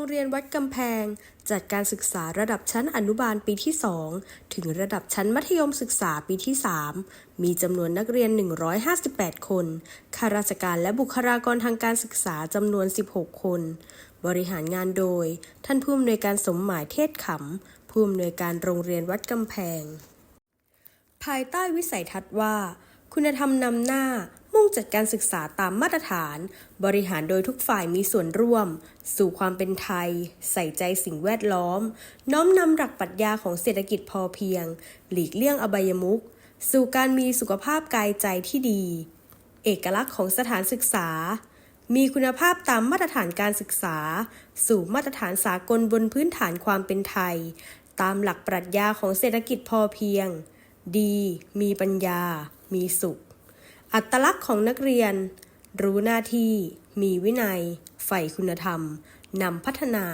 รงเรียนวัดกำแพง จัดการศึกษาระดับชั้นอนุบาลปีที่ 2 ถึงระดับชั้นมัธยมศึกษาปีที่ 3 มีจำนวนนักเรียน 158 คน ข้าราชการและบุคลากรทางการศึกษาจำนวน 16 คน บริหารงานโดย ท่านผู้อำนวยการสมหมายเทศขำผู้อำนวยการโรงเรียนวัดกำแพง ภายใต้วิสัยทัศน์ว่า คุณธรรมนำหน้า มุ่งจัดการศึกษาตามมาตรฐาน บริหารโดยทุกฝ่ายมีส่วนร่วม สู่ความเป็นไทย ใส่ใจสิ่งแวดล้อม น้อมนำหลักปรัชญาของเศรษฐกิจพอเพียง หลีกเลี่ยงอบายมุขสู่การมีสุขภาพกายใจที่ดี เอกลักษณ์ของสถานศึกษา มีคุณภาพตามมาตรฐานการศึกษา สู่มาตรฐานสากลบนพื้นฐานความเป็นไทย ตามหลักปรัชญาของเศรษฐกิจพอเพียง ดี มีปัญญา มีสุข อัตลักษณ์ของนักเรียน รู้หน้าที่ มีวินัย ใฝ่คุณธรรม นำพัฒนา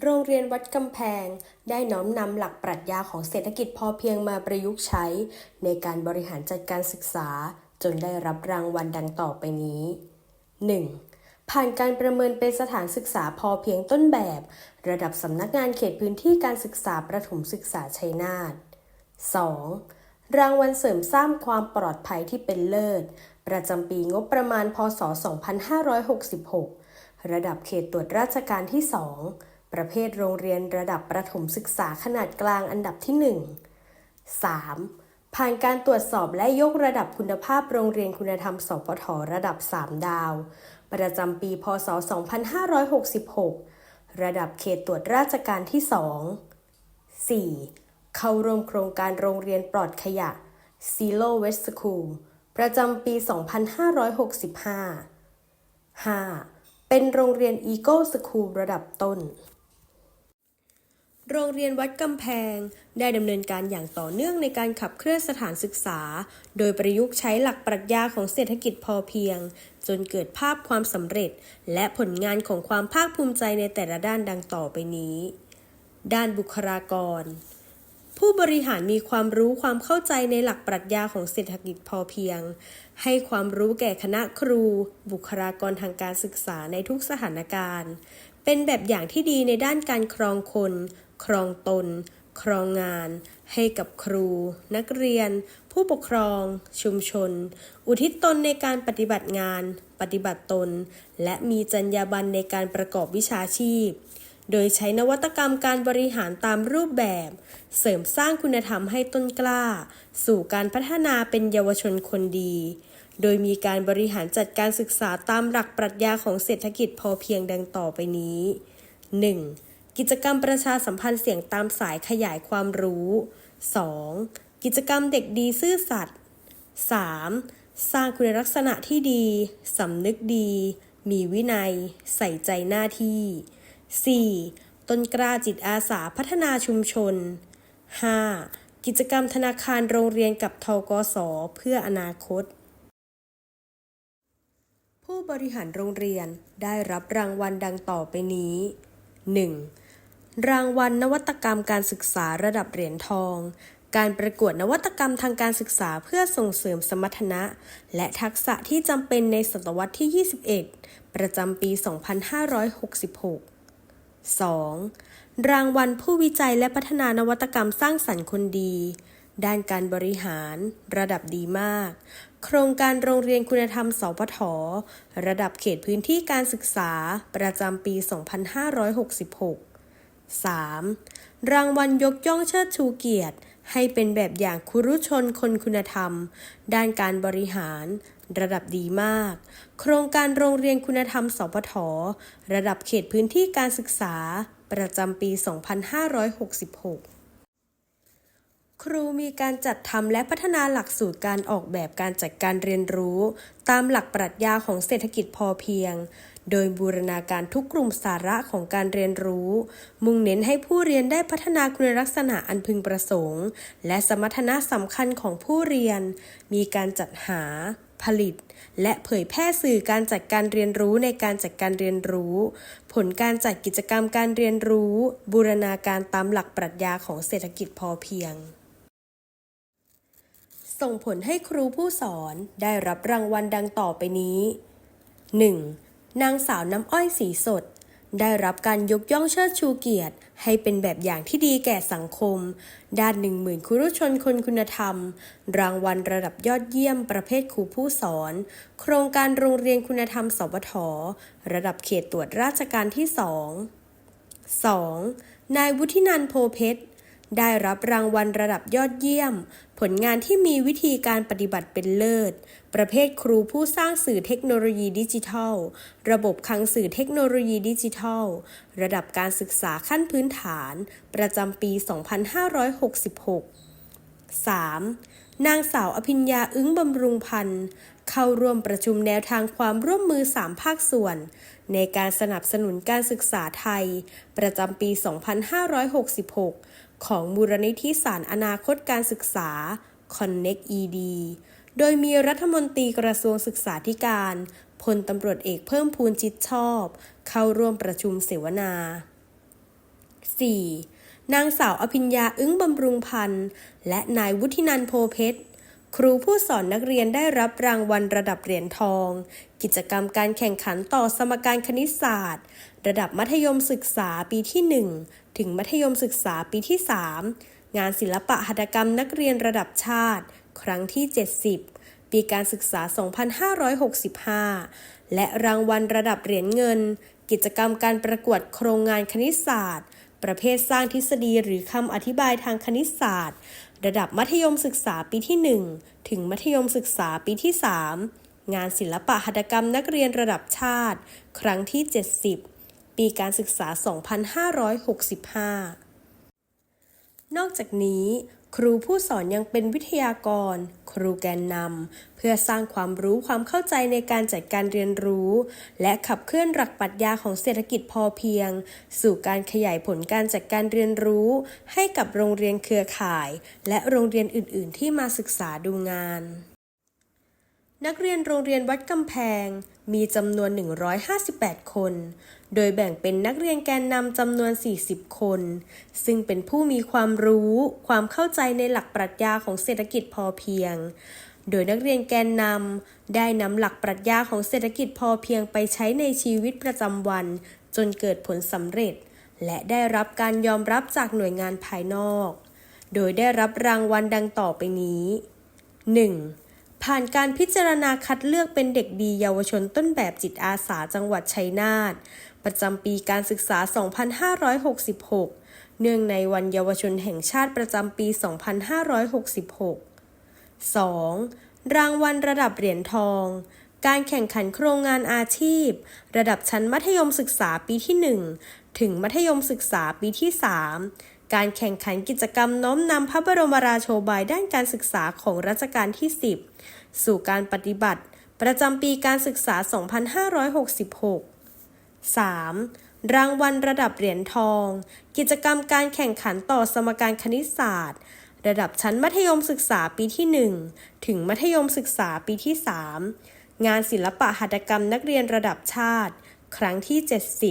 โรงเรียนวัดกำแพงได้น้อมนำหลักปรัชญาของเศรษฐกิจพอเพียงมาประยุกต์ใช้ ในการบริหารจัดการศึกษา จนได้รับรางวัลดังต่อไปนี้ 1. ผ่านการประเมินเป็นสถานศึกษาพอเพียงต้นแบบ ระดับสำนักงานเขตพื้นที่การศึกษาประถมศึกษาชัยนาท 2. รางวัลเสริมสร้างความปลอดภัยที่เป็นเลิศ ประจำปีงบประมาณ พศ 2566 ระดับเขตตรวจราชการที่ 2 ประเภทโรงเรียนระดับประถมศึกษาขนาดกลางอันดับที่ 1 3. ผ่านการตรวจสอบและยกระดับคุณภาพโรงเรียนคุณธรรม สปทระดับ 3 ดาว ประจำปี พศ 2566 ระดับเขตตรวจราชการที่ 2 4. เข้าร่วมโครงการโรงเรียนปลอดขยะ Zero Waste School ประจำปี 2565 5. เป็นโรงเรียน Eagle School ระดับต้น โรงเรียนวัดกำแพง ได้ดำเนินการอย่างต่อเนื่องในการขับเคลื่อนสถานศึกษา โดยประยุกต์ใช้หลักปรัชญาของเศรษฐกิจพอเพียง จนเกิดภาพความสำเร็จ และผลงานของความภาคภูมิใจในแต่ละด้านดังต่อไปนี้ ด้านบุคลากร ผู้บริหารมีความรู้ความเข้าใจในหลักปรัชญาของเศรษฐกิจพอเพียง ให้ความรู้แก่คณะครู บุคลากรทางการศึกษาในทุกสถานการณ์ เป็นแบบอย่างที่ดีในด้านการครองคน ครองตน ครองงาน ให้กับครู นักเรียน ผู้ปกครอง ชุมชน อุทิศตนในการปฏิบัติงาน ปฏิบัติตน และมีจรรยาบรรณในการประกอบวิชาชีพ โดยใช้นวัตกรรมการบริหารตามรูปแบบ เสริมสร้างคุณธรรมให้ต้นกล้า สู่การพัฒนาเป็นเยาวชนคนดี โดยมีการบริหารจัดการศึกษาตามหลักปรัชญาของเศรษฐกิจพอเพียงดังต่อไปนี้ 1. กิจกรรมประชาสัมพันธ์เสียงตามสายขยายความรู้ 2. กิจกรรมเด็กดีซื่อสัตย์ 3. สร้างคุณลักษณะที่ดี สำนึกดี มีวินัย ใส่ใจหน้าที่ 4. ต้นกล้าจิตอาสาพัฒนาชุมชน 5. กิจกรรมธนาคารโรงเรียนกับทกสเพื่ออนาคต ผู้บริหารโรงเรียนได้รับรางวัลดังต่อไปนี้ 1. รางวัลนวัตกรรมการศึกษาระดับเหรียญทอง การประกวดนวัตกรรมทางการศึกษาเพื่อส่งเสริมสมรรถนะ และทักษะที่จำเป็นในศตวรรษที่ 21 ประจำปี 2566 2. รางวัลผู้วิจัยและพัฒนานวัตกรรมสร้างสรรค์คนดี ด้านการบริหาร ระดับดีมาก โครงการโรงเรียนคุณธรรมสปทระดับเขตพื้นที่การศึกษา ประจำปี 2566 3. รางวัลยกย่องเชิดชูเกียรติ ให้เป็นแบบอย่างคุรุชนคนคุณธรรม ด้านการบริหาร ระดับดีมาก โครงการโรงเรียนคุณธรรมสปทระดับเขตพื้นที่การศึกษา ประจำปี 2566ครูมีการจัดทำและพัฒนาหลักสูตรการออกแบบการจัดการเรียนรู้ ตามหลักปรัชญาของเศรษฐกิจพอเพียง โดยบูรณาการทุกกลุ่มสาระของการเรียนรู้ มุ่งเน้นให้ผู้เรียนได้พัฒนาคุณลักษณะอันพึงประสงค์ และสมรรถนะสำคัญของผู้เรียน มีการจัดหา ผลิต และเผยแพร่สื่อการจัดการเรียนรู้ในการจัดการเรียนรู้ ผลการจัดกิจกรรมการเรียนรู้ บูรณาการตามหลักปรัชญาของเศรษฐกิจพอเพียง ส่งผลให้ครูผู้สอนได้รับรางวัลดังต่อไปนี้ 1. นางสาวน้ำอ้อยสีสด ได้รับการยกย่องเชิดชูเกียรติ ให้เป็นแบบอย่างที่ดีแก่สังคม ด้านหนึ่งหมื่นครุชนคนคุณธรรม รางวัลระดับยอดเยี่ยมประเภทครูผู้สอน โครงการโรงเรียนคุณธรรม สวท ระดับเขตตรวจราชการที่สอง 2. นายวุฒินันโพเพชรได้รับรางวัลระดับยอดเยี่ยม ผลงานที่มีวิธีการปฏิบัติเป็นเลิศ ประเภทครูผู้สร้างสื่อเทคโนโลยีดิจิทัล ระบบคลังสื่อเทคโนโลยีดิจิทัล ระดับการศึกษาขั้นพื้นฐาน ประจำปี 2566 3. นางสาวอภิญญาอึ้งบำรุงพันธ์ เข้าร่วมประชุมแนวทางความร่วมมือ 3 ภาคส่วน ในการสนับสนุนการศึกษาไทย ประจำปี 2566 ของมูลนิธิสารอนาคตการศึกษา Connect ED โดยมีรัฐมนตรีกระทรวงศึกษาธิการพลตำรวจเอกเพิ่มพูนจิตชอบ เข้าร่วมประชุมเสวนา 4. นางสาวอภิญญาอึ้งบำรุงพันธ์ และนายวุฒินันโพเพชร ครูผู้สอนนักเรียนได้รับรางวัลระดับเหรียญทอง กิจกรรมการแข่งขันต่อสมการคณิตศาสตร์ ระดับมัธยมศึกษาปีที่ 1 ถึงมัธยมศึกษาปีที่ 3 งานศิลปะหัตถกรรมนักเรียนระดับชาติ ครั้งที่ 70 ปีการศึกษา 2565 และรางวัลระดับเหรียญเงิน กิจกรรมการประกวดโครงงานคณิตศาสตร์ ประเภทสร้างทฤษฎีหรือคำอธิบายทางคณิตศาสตร์ ระดับมัธยมศึกษาปีที่ 1 ถึงมัธยมศึกษาปีที่ 3 งานศิลปะหัตถกรรมนักเรียนระดับชาติ ครั้งที่ 70 ปีการศึกษา 2565 นอกจากนี้ครูผู้สอนยังเป็นวิทยากร ครูแกนนำเพื่อสร้างความรู้ความเข้าใจในการจัดการเรียนรู้ และขับเคลื่อนหลักปรัชญาของเศรษฐกิจพอเพียง สู่การขยายผลการจัดการเรียนรู้ ให้กับโรงเรียนเครือข่าย และโรงเรียนอื่น ๆ ที่มาศึกษาดูงาน นักเรียนโรงเรียนวัดกำแพง มีจำนวน 158 คน โดยแบ่งเป็นนักเรียนแกนนำจำนวน 40 คน ซึ่งเป็นผู้มีความรู้ ความเข้าใจในหลักปรัชญาของเศรษฐกิจพอเพียง โดยนักเรียนแกนนำได้นำหลักปรัชญาของเศรษฐกิจพอเพียงไปใช้ในชีวิตประจำวัน จนเกิดผลสำเร็จ และได้รับการยอมรับจากหน่วยงานภายนอก โดยได้รับรางวัลดังต่อไปนี้ 1. ผ่านการพิจารณาคัดเลือกเป็นเด็กดีเยาวชนต้นแบบจิตอาสาจังหวัดชัยนาทประจำปีการศึกษา 2566 เนื่องในวันเยาวชนแห่งชาติประจำปี 2566 2. รางวัลระดับเหรียญทอง การแข่งขันโครงงานอาชีพ ระดับชั้นมัธยมศึกษาปีที่ 1 ถึงมัธยมศึกษาปีที่ 3 การแข่งขันกิจกรรมน้อมนำพระบรมราโชบายด้านการศึกษาของรัชกาลที่ 10 สู่การปฏิบัติ ประจำปีการศึกษา 2566 3. รางวัลระดับเหรียญทอง กิจกรรมการแข่งขันต่อสมการคณิตศาสตร์ ระดับชั้นมัธยมศึกษาปีที่ 1 ถึงมัธยมศึกษาปีที่ 3 งานศิลปะหัตถกรรมนักเรียนระดับชาติ ครั้งที่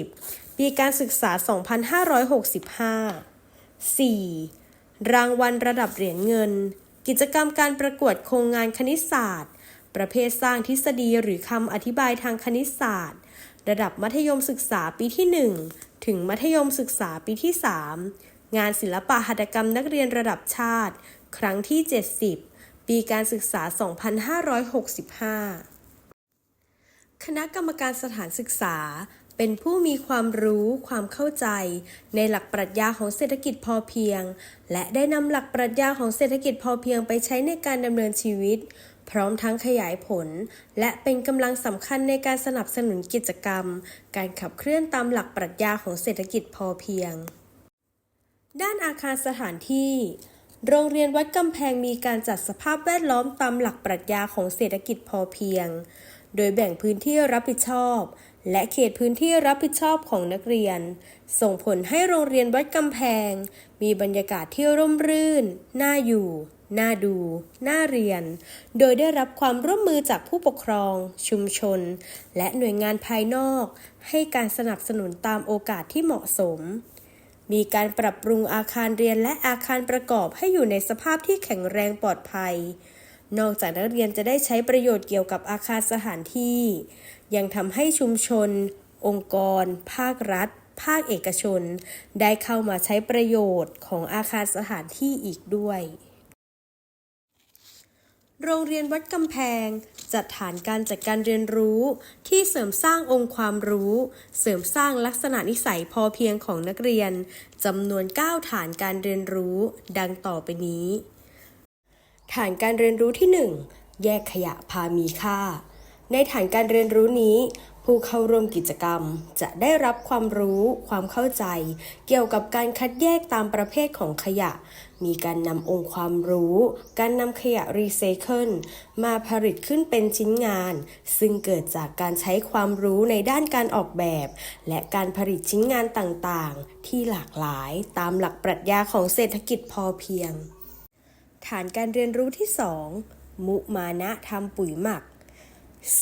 70 ปีการศึกษา 2565 4. รางวัลระดับเหรียญเงิน กิจกรรมการประกวดโครงงานคณิตศาสตร์ ประเภทสร้างทฤษฎีหรือคำอธิบายทางคณิตศาสตร์ ระดับมัธยมศึกษาปีที่ 1 ถึงมัธยมศึกษาปีที่ 3 งานศิลปะหัตถกรรมนักเรียนระดับชาติ ครั้งที่ 70 ปีการศึกษา 2565 คณะกรรมการสถานศึกษา เป็นผู้มีความรู้ความเข้าใจ ในหลักปรัชญาของเศรษฐกิจพอเพียง และได้นำหลักปรัชญาของเศรษฐกิจพอเพียงไปใช้ในการดำเนินชีวิต พร้อมทั้งขยายผล และเป็นกำลังสำคัญในการสนับสนุนกิจกรรม การขับเคลื่อนตามหลักปรัชญาของเศรษฐกิจพอเพียง ด้านอาคารสถานที่ โรงเรียนวัดกำแพงมีการจัดสภาพแวดล้อมตามหลักปรัชญาของเศรษฐกิจพอเพียง โดยแบ่งพื้นที่รับผิดชอบ และเขตพื้นที่รับผิดชอบของนักเรียน ส่งผลให้โรงเรียนวัดกำแพง มีบรรยากาศที่ร่มรื่น น่าอยู่ น่าดู น่าเรียน โดยได้รับความร่วมมือจากผู้ปกครอง ชุมชน และหน่วยงานภายนอก ให้การสนับสนุนตามโอกาสที่เหมาะสม มีการปรับปรุงอาคารเรียนและอาคารประกอบให้อยู่ในสภาพที่แข็งแรงปลอดภัยนอกจากนักเรียนจะได้ใช้ประโยชน์เกี่ยวกับอาคารสถานที่ ยังทำให้ชุมชน องค์กร ภาครัฐ ภาคเอกชน ได้เข้ามาใช้ประโยชน์ของอาคารสถานที่อีกด้วย โรงเรียนวัดกำแพงจัดฐานการจัดการเรียนรู้ที่เสริมสร้างองค์ความรู้ เสริมสร้างลักษณะนิสัยพอเพียงของนักเรียนจำนวน 9 ฐานการเรียนรู้ ดังต่อไปนี้ ฐานการเรียนรู้ที่ 1 แยกขยะพามีค่า ในฐานการเรียนรู้นี้ ผู้เข้าร่วมกิจกรรมจะได้รับความรู้ ความเข้าใจ เกี่ยวกับการคัดแยกตามประเภทของขยะ มีการนำองค์ความรู้ การนำขยะรีไซเคิลมาผลิตขึ้นเป็นชิ้นงาน ซึ่งเกิดจากการใช้ความรู้ในด้านการออกแบบ และการผลิตชิ้นงานต่างๆ ที่หลากหลายตามหลักปรัชญาของเศรษฐกิจพอเพียง ฐานการเรียนรู้ที่ 2 มุมานะทำปุ๋ยหมัก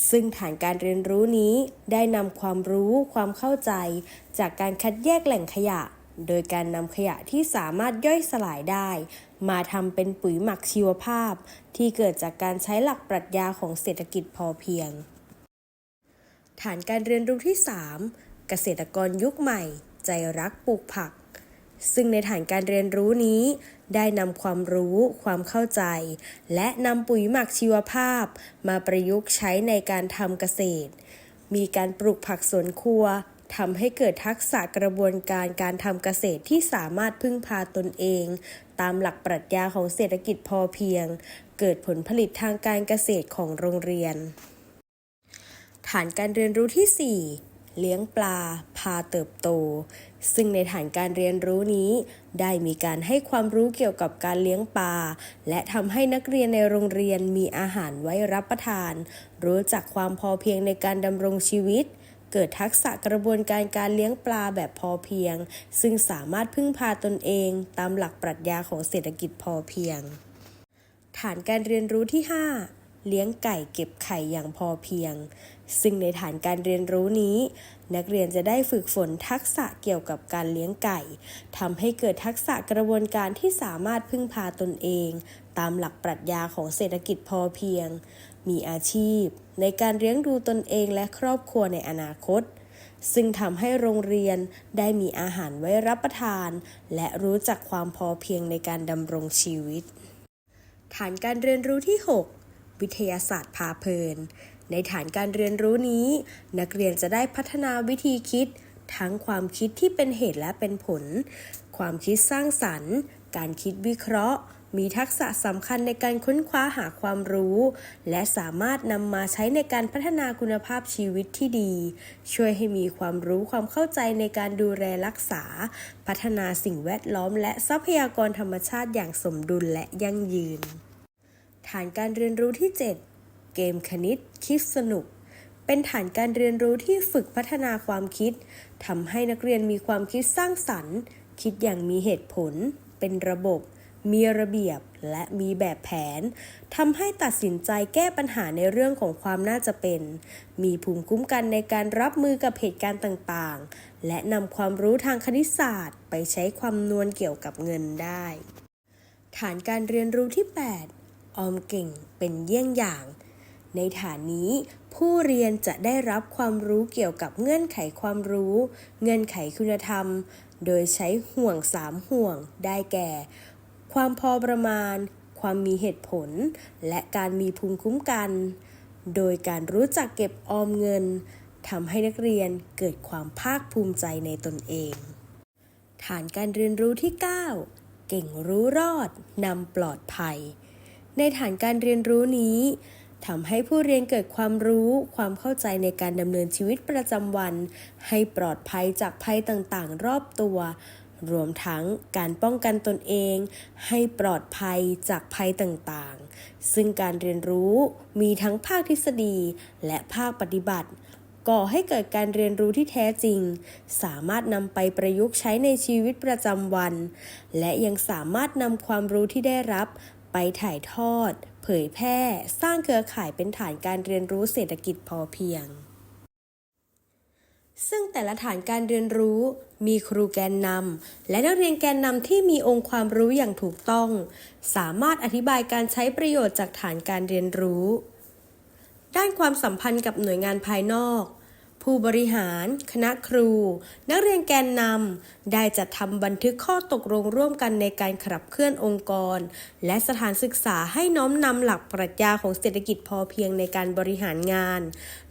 ซึ่งฐานการเรียนรู้นี้ได้นำความรู้ความเข้าใจ จากการคัดแยกแหล่งขยะ โดยการนำขยะที่สามารถย่อยสลายได้ มาทำเป็นปุ๋ยหมักชีวภาพ ที่เกิดจากการใช้หลักปรัชญาของเศรษฐกิจพอเพียง ฐานการเรียนรู้ที่ 3 เกษตรกรยุคใหม่ ใจรักปลูกผัก ซึ่งในฐานการเรียนรู้นี้ ได้นำความรู้ ความเข้าใจ และนำปุ๋ยหมักชีวภาพ มาประยุกต์ใช้ในการทำเกษตร มีการปลูกผักสวนครัวทำให้เกิดทักษะกระบวนการการทำเกษตรที่สามารถพึ่งพาตนเอง ตามหลักปรัชญาของเศรษฐกิจพอเพียง เกิดผลผลิตทางการเกษตรของโรงเรียน ฐานการเรียนรู้ที่ 4 เลี้ยงปลา พาเติบโต ซึ่งในฐานการเรียนรู้นี้ ได้มีการให้ความรู้เกี่ยวกับการเลี้ยงปลาและทำให้นักเรียนในโรงเรียนมีอาหารไว้รับประทาน รู้จักความพอเพียงในการดำรงชีวิต เกิดทักษะกระบวนการการเลี้ยงปลาแบบพอเพียง ซึ่งสามารถพึ่งพาตนเองตามหลักปรัชญาของเศรษฐกิจพอเพียง ฐานการเรียนรู้ที่ 5 เลี้ยงไก่เก็บไข่อย่างพอเพียง ซึ่งในฐานการเรียนรู้นี้ นักเรียนจะได้ฝึกฝนทักษะเกี่ยวกับการเลี้ยงไก่ทำให้เกิดทักษะกระบวนการที่สามารถพึ่งพาตนเอง ตามหลักปรัชญาของเศรษฐกิจพอเพียง มีอาชีพ ในการเลี้ยงดูตนเองและครอบครัวในอนาคต ซึ่งทำให้โรงเรียนได้มีอาหารไว้รับประทาน และรู้จักความพอเพียงในการดำรงชีวิต ฐานการเรียนรู้ที่ 6 วิทยาศาสตร์พาเพลิน ในฐานการเรียนรู้นี้ นักเรียนจะได้พัฒนาวิธีคิด ทั้งความคิดที่เป็นเหตุและเป็นผล ความคิดสร้างสรรค์ การคิดวิเคราะห์ มีทักษะสำคัญในการค้นคว้าหาความรู้ และสามารถนำมาใช้ในการพัฒนาคุณภาพชีวิตที่ดี ช่วยให้มีความรู้ความเข้าใจในการดูแลรักษา พัฒนาสิ่งแวดล้อมและทรัพยากรธรรมชาติอย่างสมดุลและยั่งยืน ฐานการเรียนรู้ที่ 7 เกมคณิต คิดสนุก เป็นฐานการเรียนรู้ที่ฝึกพัฒนาความคิดทำให้นักเรียนมีความคิดสร้างสรรค์ คิดอย่างมีเหตุผล เป็นระบบ มีระเบียบและมีแบบแผนทำให้ตัดสินใจแก้ปัญหาในเรื่องของความน่าจะเป็น มีภูมิคุ้มกันในการรับมือกับเหตุการณ์ต่างๆ และนำความรู้ทางคณิตศาสตร์ ไปใช้ความนวณเกี่ยวกับเงินได้ ฐานการเรียนรู้ที่ 8 ออมเก่งเป็นเยี่ยงอย่าง ในฐานนี้ผู้เรียนจะได้รับความรู้เกี่ยวกับเงื่อนไขความรู้ เงื่อนไขคุณธรรม โดยใช้ห่วงสามห่วงได้แก่ ความพอประมาณ ความมีเหตุผล และการมีภูมิคุ้มกัน โดยการรู้จักเก็บออมเงินทำให้นักเรียนเกิดความภาคภูมิใจในตนเอง ฐานการเรียนรู้ที่ 9 เก่งรู้รอดนำปลอดภัย ในฐานการเรียนรู้นี้ทำให้ผู้เรียนเกิดความรู้ความเข้าใจในการดำเนินชีวิตประจำวัน ให้ปลอดภัยจากภัยต่างๆ รอบตัว รวมทั้งการป้องกันตนเอง ให้ปลอดภัยจากภัยต่างๆ ซึ่งการเรียนรู้มีทั้งภาคทฤษฎีและภาคปฏิบัติ ก่อให้เกิดการเรียนรู้ที่แท้จริง สามารถนำไปประยุกต์ใช้ในชีวิตประจำวัน และยังสามารถนำความรู้ที่ได้รับ ไปถ่ายทอด เผยแพร่ สร้างเครือข่ายเป็นฐานการเรียนรู้เศรษฐกิจพอเพียง ซึ่งแต่ละฐานการเรียนรู้ มีครูแกนนำและนักเรียนแกนนำที่มีองค์ความรู้อย่างถูกต้อง สามารถอธิบายการใช้ประโยชน์จากฐานการเรียนรู้ ด้านความสัมพันธ์กับหน่วยงานภายนอก ผู้บริหาร คณะครู นักเรียนแกนนำได้จัดทำบันทึกข้อตกลงร่วมกันในการขับเคลื่อนองค์กร และสถานศึกษาให้น้อมนำหลักปรัชญาของเศรษฐกิจพอเพียงในการบริหารงาน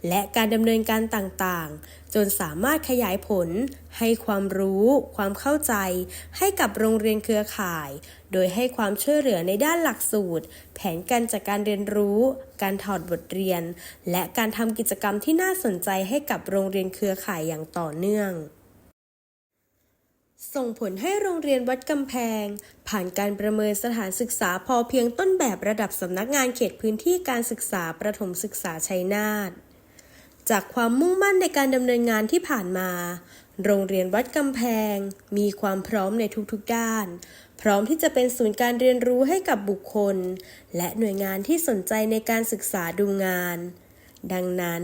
และการดำเนินการต่างๆ จนสามารถขยายผล ให้ความรู้ ความเข้าใจ ให้กับโรงเรียนเครือข่าย โดยให้ความช่วยเหลือในด้านหลักสูตร แผนการจัดการเรียนรู้ การถอดบทเรียน และการทำกิจกรรมที่น่าสนใจให้กับโรงเรียนเครือข่ายอย่างต่อเนื่องส่งผลให้โรงเรียนวัดกำแพง ผ่านการประเมินสถานศึกษาพอเพียงต้นแบบระดับสำนักงานเขตพื้นที่การศึกษาประถมศึกษาชัยนาท จากความมุ่งมั่นในการดำเนินงานที่ผ่านมา โรงเรียนวัดกำแพง มีความพร้อมในทุกๆด้าน พร้อมที่จะเป็นศูนย์การเรียนรู้ให้กับบุคคล และหน่วยงานที่สนใจในการศึกษาดูงาน ดังนั้น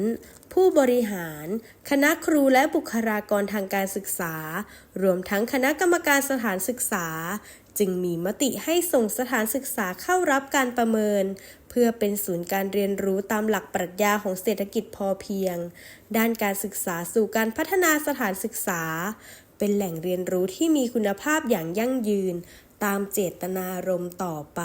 ผู้บริหาร คณะครูและบุคลากรทางการศึกษา รวมทั้งคณะกรรมการสถานศึกษา จึงมีมติให้ส่งสถานศึกษาเข้ารับการประเมิน เพื่อเป็นศูนย์การเรียนรู้ตามหลักปรัชญาของเศรษฐกิจพอเพียง ด้านการศึกษาสู่การพัฒนาสถานศึกษา เป็นแหล่งเรียนรู้ที่มีคุณภาพอย่างยั่งยืน ตามเจตนารมณ์ต่อไป